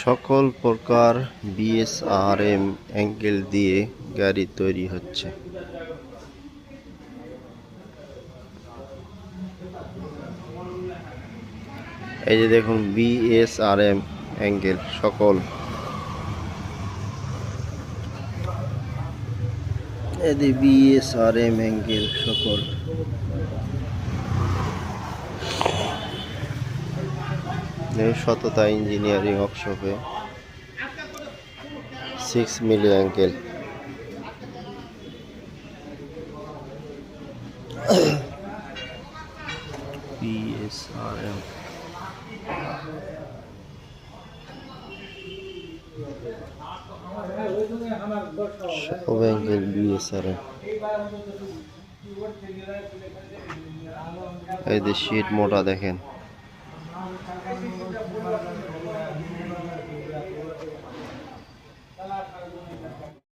সকল প্রকার BSRM angle দিয়ে গাড়ি তৈরি হচ্ছে। এই যে দেখুন বিএসআরএম অ্যাঙ্গেল, সকল। এদি বিএসআরএম অ্যাঙ্গেল, সকল। সততা ইঞ্জিনিয়ারিং ওয়ার্কশপে। সিক্স মিলি বিএসআরএম সব অ্যাঙ্গেল বিএসআরএম এই যে শীট মোটা দেখেন। Gracias.